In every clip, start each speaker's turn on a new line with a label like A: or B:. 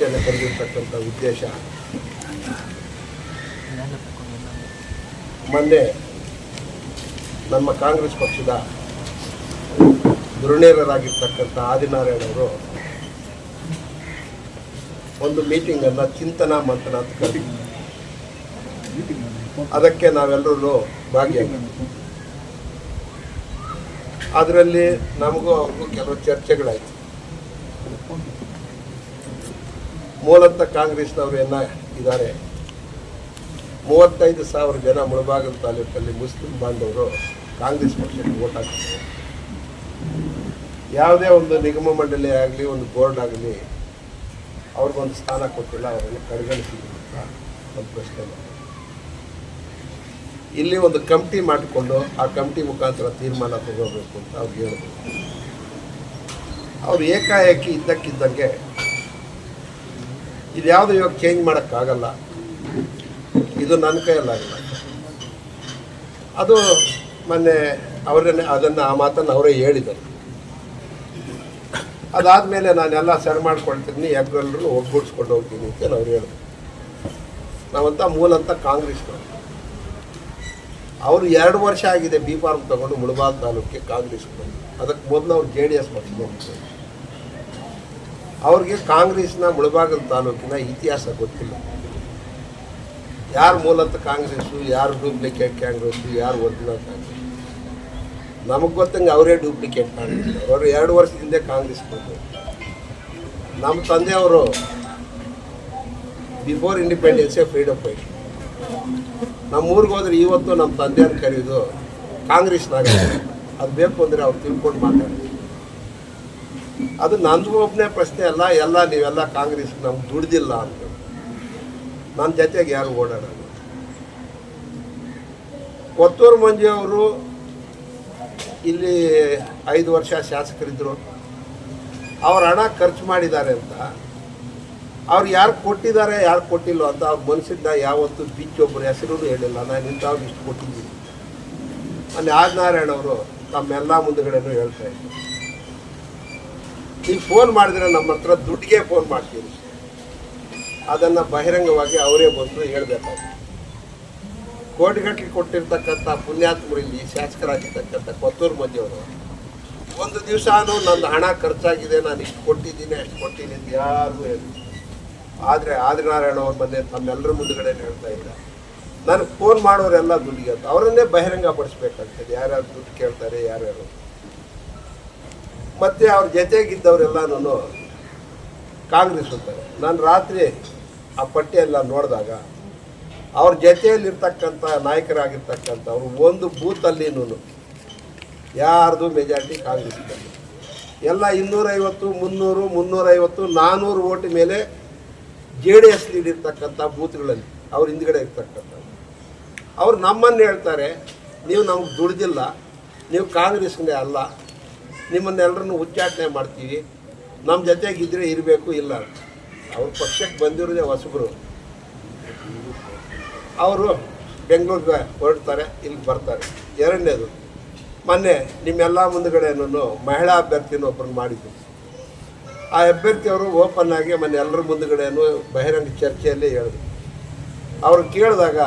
A: ಕರೆದಿರ್ತಕ್ಕಂಥ ಉದ್ದೇಶ. ಮೊನ್ನೆ ನಮ್ಮ ಕಾಂಗ್ರೆಸ್ ಪಕ್ಷದ ದೃಣೀರರಾಗಿರ್ತಕ್ಕಂಥ ಆದಿನಾರಾಯಣ ಅವರು ಒಂದು ಮೀಟಿಂಗನ್ನು ಚಿಂತನಾ ಮಂಥನ ಅಂತ ಕರೆದಿದ್ರು ಅದಕ್ಕೆ ನಾವೆಲ್ಲರೂ ಭಾಗಿಯಾಗಿ. ಅದರಲ್ಲಿ ನಮಗೂ ಅವ್ರಿಗೂ ಕೆಲವು ಚರ್ಚೆಗಳಾಯಿತು. ಮೂಲತಃ ಕಾಂಗ್ರೆಸ್ನವರು ಎಲ್ಲ ಇದ್ದಾರೆ ಮೂವತ್ತೈದು ಸಾವಿರ ಜನ ಮುಳಬಾಗಿಲು ತಾಲೂಕಲ್ಲಿ ಮುಸ್ಲಿಂ ಬಾಂಧವರು ಕಾಂಗ್ರೆಸ್ ಪಕ್ಷಕ್ಕೆ ಓಟ್ ಹಾಕ್ತಾರೆ ಯಾವುದೇ ಒಂದು ನಿಗಮ ಮಂಡಳಿ ಆಗಲಿ, ಒಂದು ಬೋರ್ಡ್ ಆಗಲಿ, ಅವ್ರಿಗೊಂದು ಸ್ಥಾನ ಕೊಟ್ಟಿಲ್ಲ, ಅವರನ್ನು ಕಡೆಗಣಿಸಿದ್ರು ಒಂದು ಪ್ರಶ್ನೆ ಇಲ್ಲಿ ಒಂದು ಕಮಿಟಿ ಮಾಡಿಕೊಂಡು ಆ ಕಮಿಟಿ ಮುಖಾಂತರ ತೀರ್ಮಾನ ತಗೋಬೇಕು ಅಂತ ಅವ್ರಿಗೆ ಹೇಳಿದ್ರು. ಅವ್ರು ಏಕಾಏಕಿ ಇದ್ದಕ್ಕಿದ್ದಂಗೆ ಇದು ಯಾವುದು ಇವಾಗ ಚೇಂಜ್ ಮಾಡೋಕ್ಕಾಗಲ್ಲ. ಇದು ನನ್ನ ಕೈಯಲ್ಲಾಗಲ್ಲ. ಅದು ಮೊನ್ನೆ ಅವರನ್ನೇ ಅದನ್ನು ಆ ಮಾತನ್ನು ಅವರೇ ಹೇಳಿದರು. ಅದಾದಮೇಲೆ ನಾನೆಲ್ಲ ಸರಿ ಮಾಡ್ಕೊಳ್ತೀನಿ ಎಲ್ಲರೂ ಒಗ್ಗೂಡಿಸ್ಕೊಂಡು ಹೋಗ್ತೀನಿ ಅಂತ ಅವ್ರು ಹೇಳಿದ್ರು. ನಾವಂತ ಮೂಲಂತ ಕಾಂಗ್ರೆಸ್ ಅವರು ಎರಡು ವರ್ಷ ಆಗಿದೆ ಬಿ ಫಾರ್ಮ್ ತಗೊಂಡು ಮುಳಬಾಲ್ ತಾಲೂಕಿಗೆ ಕಾಂಗ್ರೆಸ್ ಬಂದು. ಅದಕ್ಕೆ ಮೊದಲು ಅವ್ರು ಜೆ ಡಿ ಎಸ್ ಪಕ್ಷದಲ್ಲಿ ಅವ್ರಿಗೆ ಕಾಂಗ್ರೆಸ್ನ ಮುಳಬಾಗಲ್ ತಾಲೂಕಿನ ಇತಿಹಾಸ ಗೊತ್ತಿಲ್ಲ. ಯಾರು ಮೂಲತಃ ಕಾಂಗ್ರೆಸ್ಸು, ಯಾರು ಡೂಪ್ಲಿಕೇಟ್ ಕಾಂಗ್ರೆಸ್ಸು, ಯಾರು ಒರಿಜಿನಲ್ ಕಾಂಗ್ರೆಸ್ ನಮಗೆ ಗೊತ್ತಂಗೆ ಅವರೇ ಡೂಪ್ಲಿಕೇಟ್ ಕಾಂಗ್ರೆಸ್ ಅವರು ಎರಡು ವರ್ಷದಿಂದ ಕಾಂಗ್ರೆಸ್ ಬಂದರು. ನಮ್ಮ ತಂದೆಯವರು ಬಿಫೋರ್ ಇಂಡಿಪೆಂಡೆನ್ಸೇ ಫ್ರೀಡಮ್ ಫೈಟ್ ನಮ್ಮ ಊರಿಗೆ ಹೋದ್ರೆ ಇವತ್ತು ನಮ್ಮ ತಂದೆಯವ್ರು ಕರೆಯೋದು ಕಾಂಗ್ರೆಸ್ನಾಗ ಅದು ಬೇಕು ಅಂದರೆ ಅವ್ರು ತಿಳ್ಕೊಂಡು ಮಾತಾಡಿ ಅದು ನಂದು ಒಬ್ಬನೇ ಪ್ರಶ್ನೆ ಅಲ್ಲ, ಎಲ್ಲ ನೀವೆಲ್ಲ ಕಾಂಗ್ರೆಸ್ ನಮ್ಗೆ ದುಡ್ದಿಲ್ಲ ಅಂತ. ನನ್ನ ಜೊತೆಗೆ ಯಾರು ಓಡಾಡೋದು? ಕೊತ್ತೂರು ಮಂಜು ಅವರು ಇಲ್ಲಿ ಐದು ವರ್ಷ ಶಾಸಕರಿದ್ದರು ಅವ್ರ ಹಣ ಖರ್ಚು ಮಾಡಿದ್ದಾರೆ ಅಂತ. ಅವ್ರು ಯಾರು ಕೊಟ್ಟಿದ್ದಾರೆ, ಯಾರು ಕೊಟ್ಟಿಲ್ಲ ಅಂತ ಅವ್ರ ಮನಸ್ಸಿಂದ ಯಾವತ್ತು ಬಿಚ್ಚೊಬ್ಬರು ಹೆಸರು ಹೇಳಿಲ್ಲ. ನಾನು ಇಂಥವ್ರು ಇಷ್ಟು ಕೊಟ್ಟಿದ್ದೀನಿ. ಅಲ್ಲಿ ಆಜ್ನಾರಾಯಣವರು ತಮ್ಮೆಲ್ಲ ಮುಂದುಗಡೆನೂ ಹೇಳ್ತಾ ಇದ್ರು. ನೀವು ಫೋನ್ ಮಾಡಿದ್ರೆ ನಮ್ಮ ಹತ್ರ ದುಡ್ಡಿಗೆ ಫೋನ್ ಮಾಡ್ತೀವಿ ಅದನ್ನು ಬಹಿರಂಗವಾಗಿ ಅವರೇ ಬಂದು ಹೇಳ್ಬೇಕು ಕೋಟಿಗಟ್ಟಲೆ ಕೊಟ್ಟಿರ್ತಕ್ಕಂಥ ಪುಣ್ಯಾತ್ಮರು ಇಲ್ಲಿ ಶಾಸಕರಾಗಿರ್ತಕ್ಕಂಥ ಕೊತ್ತೂರು ಮಧ್ಯವರು ಒಂದು ದಿವಸ ನನ್ನ ಹಣ ಖರ್ಚಾಗಿದೆ, ನಾನು ಇಷ್ಟು ಕೊಟ್ಟಿದ್ದೀನಿ, ಅಷ್ಟು ಕೊಟ್ಟಿದ್ದೀನಿ ಅಂತ ಯಾರಿಗೂ ಹೇಳಿ. ಆದರೆ ಆದಿನಾರಾಯಣ ಅವ್ರ ಬಂದೆ ತಮ್ಮೆಲ್ಲರ ಮುಂದುಗಡೆ ಹೇಳ್ತಾ ಇಲ್ಲ ನನಗೆ ಫೋನ್ ಮಾಡೋರೆಲ್ಲ ದುಡ್ಡಿಗೆ ಅಂತ. ಅವರನ್ನೇ ಪಡಿಸ್ಬೇಕಾಗ್ತದೆ ಯಾರ್ಯಾರು ದುಡ್ಡು ಕೇಳ್ತಾರೆ, ಯಾರ್ಯಾರು ಮತ್ತೆ ಅವ್ರ ಜೊತೆಗಿದ್ದವರೆಲ್ಲನೂ ಕಾಂಗ್ರೆಸ್ ಹೋಗ್ತಾರೆ. ನಾನು ರಾತ್ರಿ ಆ ಪಟ್ಟಿಯೆಲ್ಲ ನೋಡಿದಾಗ ಅವ್ರ ಜೊತೆಯಲ್ಲಿರ್ತಕ್ಕಂಥ ನಾಯಕರಾಗಿರ್ತಕ್ಕಂಥವ್ರು ಒಂದು ಬೂತಲ್ಲಿನೂ ಯಾರ್ದು ಮೆಜಾರಿಟಿ ಕಾಂಗ್ರೆಸ್ ಎಲ್ಲ ಇನ್ನೂರೈವತ್ತು, ಮುನ್ನೂರು, ಮುನ್ನೂರೈವತ್ತು ನಾನ್ನೂರು ಓಟ್ ಮೇಲೆ ಜೆ ಡಿ ಎಸ್ ನೀಡಿರ್ತಕ್ಕಂಥ ಬೂತ್ಗಳಲ್ಲಿ ಅವ್ರ ಹಿಂದ್ಗಡೆ ಇರ್ತಕ್ಕಂಥ ಅವ್ರು ನಮ್ಮನ್ನು ಹೇಳ್ತಾರೆ, ನೀವು ನಮ್ಗೆ ದುಡ್ದಿಲ್ಲ, ನೀವು ಕಾಂಗ್ರೆಸ್ನೇ ಅಲ್ಲ ನಿಮ್ಮನ್ನೆಲ್ಲರನ್ನು ಉಚ್ಚಾಟನೆ ಮಾಡ್ತೀವಿ. ನಮ್ಮ ಜೊತೆಗಿದ್ರೆ ಇರಬೇಕು ಇಲ್ಲ. ಅವ್ರ ಪಕ್ಷಕ್ಕೆ ಬಂದಿರೋದೇ ಹೊಸಬರು. ಅವರು ಬೆಂಗಳೂರಿಗೆ ಹೊರಡ್ತಾರೆ ಇಲ್ಲಿ ಬರ್ತಾರೆ. ಎರಡನೇದು, ಮೊನ್ನೆ ನಿಮ್ಮೆಲ್ಲ ಮುಂದುಗಡೆನೂ ಮಹಿಳಾ ಅಭ್ಯರ್ಥಿನ ಒಬ್ಬರನ್ನ ಮಾಡಿದ್ದು ಆ ಅಭ್ಯರ್ಥಿಯವರು ಓಪನ್ ಆಗಿ ಮೊನ್ನೆ ಎಲ್ಲರ ಮುಂದುಗಡೆನೂ ಬಹಿರಂಗ ಚರ್ಚೆಯಲ್ಲೇ ಹೇಳಿದ್ರು. ಅವ್ರು ಕೇಳಿದಾಗ,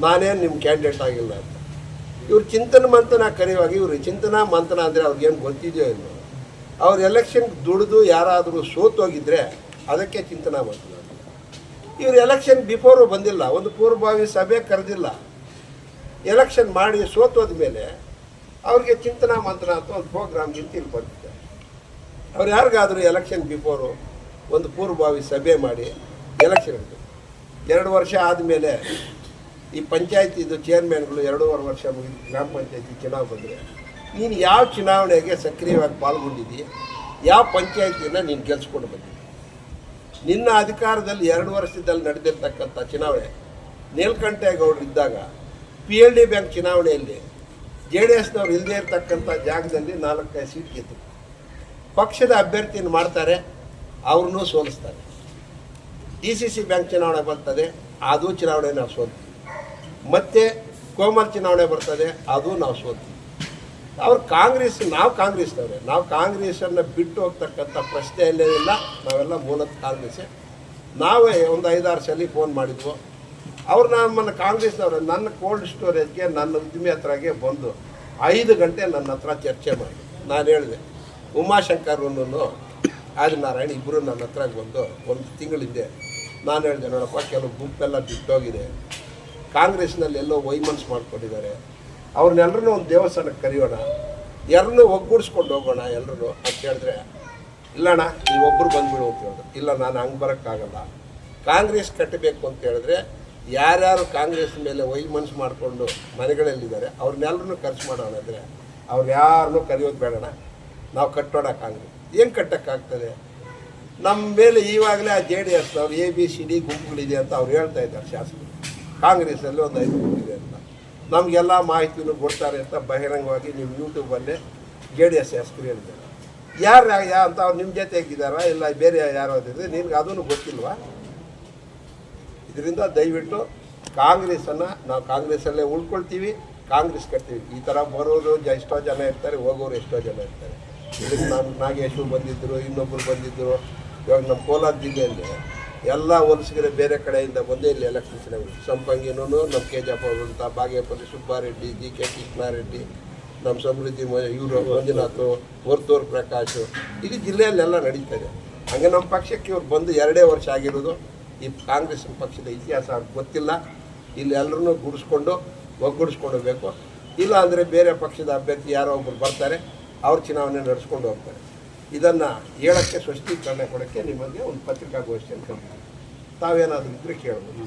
A: ನಾನೇನು ನಿಮ್ಮ ಕ್ಯಾಂಡಿಡೇಟ್ ಆಗಿಲ್ಲ ಅಂತ. ಇವ್ರು ಚಿಂತನ ಮಂಥನ ಕರೆಯುವಾಗ ಇವರು ಚಿಂತನಾ ಮಂಥನ ಅಂದರೆ ಅವ್ರಿಗೇನು ಗೊತ್ತಿದೆಯೋ ಇಲ್ಲೋ ಅವ್ರು ಎಲೆಕ್ಷನ್ ದುಡಿದು ಯಾರಾದರೂ ಸೋತೋಗಿದ್ರೆ ಅದಕ್ಕೆ ಚಿಂತನಾ ಮಂಥನ ಇವ್ರು ಎಲೆಕ್ಷನ್ ಬಿಫೋರು ಬಂದಿಲ್ಲ, ಒಂದು ಪೂರ್ವಭಾವಿ ಸಭೆ ಕರೆದಿಲ್ಲ. ಎಲೆಕ್ಷನ್ ಮಾಡಿ ಸೋತೋದ ಮೇಲೆ ಅವ್ರಿಗೆ ಚಿಂತನಾ ಮಂಥನ ಅಂತ ಒಂದು ಪ್ರೋಗ್ರಾಮ್ ಇಲ್ಲಿ ಬಂದಿದೆ ಅವ್ರು ಯಾರಿಗಾದರೂ ಎಲೆಕ್ಷನ್ ಬಿಫೋರು ಒಂದು ಪೂರ್ವಭಾವಿ ಸಭೆ ಮಾಡಿ ಎಲೆಕ್ಷನ್ ಎರಡು ವರ್ಷ ಆದಮೇಲೆ ಈ ಪಂಚಾಯತಿದು ಚೇರ್ಮನ್ಗಳು ಎರಡೂವರೆ ವರ್ಷ ಮುಗಿದು ಗ್ರಾಮ ಪಂಚಾಯತಿ ಚುನಾವಣೆ ಬಂದರೆ, ನೀನು ಯಾವ ಚುನಾವಣೆಗೆ ಸಕ್ರಿಯವಾಗಿ ಪಾಲ್ಗೊಂಡಿದ್ದೀಯ ಯಾವ ಪಂಚಾಯತಿಯನ್ನು ನೀನು ಗೆಲ್ಸ್ಕೊಂಡು ಬಂದಿ? ನಿನ್ನ ಅಧಿಕಾರದಲ್ಲಿ ಎರಡು ವರ್ಷದಲ್ಲಿ ನಡೆದಿರ್ತಕ್ಕಂಥ ಚುನಾವಣೆ ನೀಲಕಂಠೇಗೌಡರು ಇದ್ದಾಗ ಪಿ ಎಲ್ ಡಿ ಬ್ಯಾಂಕ್ ಚುನಾವಣೆಯಲ್ಲಿ ಜೆ ಡಿ ಎಸ್ನವ್ರು ಇಲ್ಲದೇ ಇರತಕ್ಕಂಥ ಜಾಗದಲ್ಲಿ ನಾಲ್ಕೈದು ಸೀಟ್ ಗೆದ್ದರು ಪಕ್ಷದ ಅಭ್ಯರ್ಥಿಯನ್ನು ಮಾಡ್ತಾರೆ, ಅವ್ರನ್ನೂ ಸೋಲಿಸ್ತಾರೆ. ಡಿ ಸಿ ಸಿ ಬ್ಯಾಂಕ್ ಚುನಾವಣೆ ಬರ್ತದೆ, ಅದು ಚುನಾವಣೆ ನಾವು ಸೋಲ್ತೀವಿ ಮತ್ತು ಕೋಮಲ್ ಚುನಾವಣೆ ಬರ್ತದೆ, ಅದು ನಾವು ಸೋತೀವಿ ಅವ್ರು ಕಾಂಗ್ರೆಸ್, ನಾವು ಕಾಂಗ್ರೆಸ್ನವ್ರೆ. ನಾವು ಕಾಂಗ್ರೆಸ್ಸನ್ನು ಬಿಟ್ಟು ಹೋಗ್ತಕ್ಕಂಥ ಪ್ರಶ್ನೆಯಲ್ಲೇ ಇಲ್ಲ. ನಾವೆಲ್ಲ ಮೂಲತಃ ಕಾಂಗ್ರೆಸ್ಸೇ. ನಾವೇ ಒಂದು ಐದಾರು ಸಲ ಫೋನ್ ಮಾಡಿದ್ವು. ಅವ್ರು ನಮ್ಮನ್ನು ಕಾಂಗ್ರೆಸ್ನವ್ರೆ. ನನ್ನ ಕೋಲ್ಡ್ ಸ್ಟೋರೇಜ್ಗೆ ನನ್ನ ಉದ್ದಿಮೆ ಹತ್ರಗೆ ಬಂದು ಐದು ಗಂಟೆ ನನ್ನ ಹತ್ರ ಚರ್ಚೆ ಮಾಡಿ. ನಾನು ಹೇಳಿದೆ ಉಮಾಶಂಕರ್ನೂ ಆದಿನಾರಾಯಣ ಇಬ್ಬರು ನನ್ನ ಹತ್ರ ಬಂದು ಒಂದು ತಿಂಗಳಿಂದೆ ನಾನು ಹೇಳಿದೆ, ನೋಡಪ್ಪ, ಕೆಲವು ಗುಂಪೆಲ್ಲ ಬಿಟ್ಟೋಗಿದೆ. ಕಾಂಗ್ರೆಸ್ನಲ್ಲಿ ಎಲ್ಲೋ ವೈಮನ್ಸ್ ಮಾಡ್ಕೊಂಡಿದ್ದಾರೆ. ಅವ್ರನ್ನೆಲ್ಲರೂ ಒಂದು ದೇವಸ್ಥಾನಕ್ಕೆ ಕರೆಯೋಣ. ಎರಡನ್ನೂ ಒಗ್ಗೂಡಿಸ್ಕೊಂಡು ಹೋಗೋಣ ಎಲ್ಲರೂ ಅಂತ ಹೇಳಿದ್ರೆ, ಇಲ್ಲಣ್ಣ ನೀವೊಬ್ಬರು ಬಂದ್ಬಿಡು ಅಂತ ಹೇಳಿದ್ರು. ಇಲ್ಲ, ನಾನು ಹಂಗೆ ಬರೋಕ್ಕಾಗಲ್ಲ. ಕಾಂಗ್ರೆಸ್ ಕಟ್ಟಬೇಕು ಅಂತ ಹೇಳಿದ್ರೆ, ಯಾರ್ಯಾರು ಕಾಂಗ್ರೆಸ್ ಮೇಲೆ ವೈಮನ್ಸ್ ಮಾಡಿಕೊಂಡು ಮನೆಗಳಲ್ಲಿದ್ದಾರೆ ಅವ್ರನ್ನೆಲ್ಲರೂ ಖರ್ಚು ಮಾಡೋಣ ಅಂದರೆ ಅವ್ರು ಯಾರನ್ನೂ ಕರೆಯೋದು ಬೇಡಣ ನಾವು ಕಟ್ಟೋಣ ಕಾಂಗ್ರೆಸ್. ಏನು ಕಟ್ಟೋಕ್ಕಾಗ್ತದೆ ನಮ್ಮ ಮೇಲೆ ಈವಾಗಲೇ ಆ ಜೆ ಡಿ ಎಸ್ನವ್ರು ಎ ಬಿ ಸಿ ಡಿ ಗುಂಪುಗಳಿದೆ ಅಂತ ಅವ್ರು ಹೇಳ್ತಾ ಇದ್ದಾರೆ ಶಾಸಕರು. ಕಾಂಗ್ರೆಸ್ಸಲ್ಲಿ ಒಂದು ಐದು ಅಂತ. ನಮಗೆಲ್ಲ ಮಾಹಿತಿನೂ ಕೊಡ್ತಾರೆ ಅಂತ ಬಹಿರಂಗವಾಗಿ ನೀವು ಯೂಟ್ಯೂಬಲ್ಲೇ ಜೆ ಡಿ ಎಸ್ ಶಾಸಕರು ಹೇಳಿದ್ದಾರೆ. ಯಾರು ಯಾ ಅಂತ ಅವ್ರು ನಿಮ್ಮ ಜೊತೆ ಇದ್ದಾರಾ ಇಲ್ಲ ಬೇರೆ ಯಾರೋ ಅದಿದ್ರೆ ನಿನ್ಗೆ ಅದೂ ಗೊತ್ತಿಲ್ವಾ? ಇದರಿಂದ ದಯವಿಟ್ಟು ಕಾಂಗ್ರೆಸ್ಸನ್ನು ನಾವು ಕಾಂಗ್ರೆಸ್ಸಲ್ಲೇ ಉಳ್ಕೊಳ್ತೀವಿ, ಕಾಂಗ್ರೆಸ್ ಕಟ್ತೀವಿ. ಈ ಥರ ಬರೋರು ಎಷ್ಟೋ ಜನ ಇರ್ತಾರೆ, ಹೋಗೋರು ಎಷ್ಟೋ ಜನ ಇರ್ತಾರೆ. ಇದಕ್ಕೆ ನಾನು ನಾಗೇಶು ಬಂದಿದ್ದರು ಇನ್ನೊಬ್ಬರು ಬಂದಿದ್ದರು. ಇವಾಗ ನಮ್ಮ ಕೋಲಾರ ಜಿಲ್ಲೆಯಲ್ಲಿ ಎಲ್ಲ ಹೊಲಸಿಗರೆ ಬೇರೆ ಕಡೆಯಿಂದ ಬಂದೇ ಇಲ್ಲಿ ಎಲೆಕ್ಷನ್ ನಡೆಯುತ್ತೆ ಸಂಪಂಗಿನೂ ನಮ್ಮ ಕೆ ಜಪ್ಪ ಅಂತ ಬಾಗೇಪಲ್ಲಿ ಸುಬ್ಬಾರೆಡ್ಡಿ, ಜಿ ಕೆ ಕೃಷ್ಣಾರೆಡ್ಡಿ ನಮ್ಮ ಸಮೃದ್ಧಿ ಇವರು ಮಂಜುನಾಥ್, ವರ್ತೂರ್ ಪ್ರಕಾಶ್, ಇದು ಜಿಲ್ಲೆಯಲ್ಲೆಲ್ಲ ಇದೆ. ಹಂಗೆ ನಮ್ಮ ಪಕ್ಷಕ್ಕೆ ಇವ್ರು ಬಂದು ಎರಡೇ ವರ್ಷ ಆಗಿರೋದು. ಈ ಕಾಂಗ್ರೆಸ್ ಪಕ್ಷದ ಇತಿಹಾಸ ಗೊತ್ತಿಲ್ಲ. ಇಲ್ಲಿ ಎಲ್ಲರನ್ನೂ ಗುಡಿಸ್ಕೊಂಡು ಒಗ್ಗೂಡಿಸ್ಕೊಂಡು ಹೋಗ್ಬೇಕು. ಇಲ್ಲ ಅಂದರೆ ಬೇರೆ ಪಕ್ಷದ ಅಭ್ಯರ್ಥಿ ಯಾರೋ ಒಬ್ಬರು ಬರ್ತಾರೆ, ಅವ್ರು ಚುನಾವಣೆ ನಡೆಸ್ಕೊಂಡು ಹೋಗ್ತಾರೆ. ಇದನ್ನು ಹೇಳೋಕ್ಕೆ ಸ್ಪಷ್ಟೀಕರಣ ಕೊಡೋಕ್ಕೆ ನಿಮಗೆ ಒಂದು ಪತ್ರಿಕಾಗೋಷ್ಠಿಯನ್ನು ಕರೆದಿದ್ದೀವಿ ತಾವೇನಾದರೂ ಇದ್ದರೆ ಕೇಳ್ಬೋದು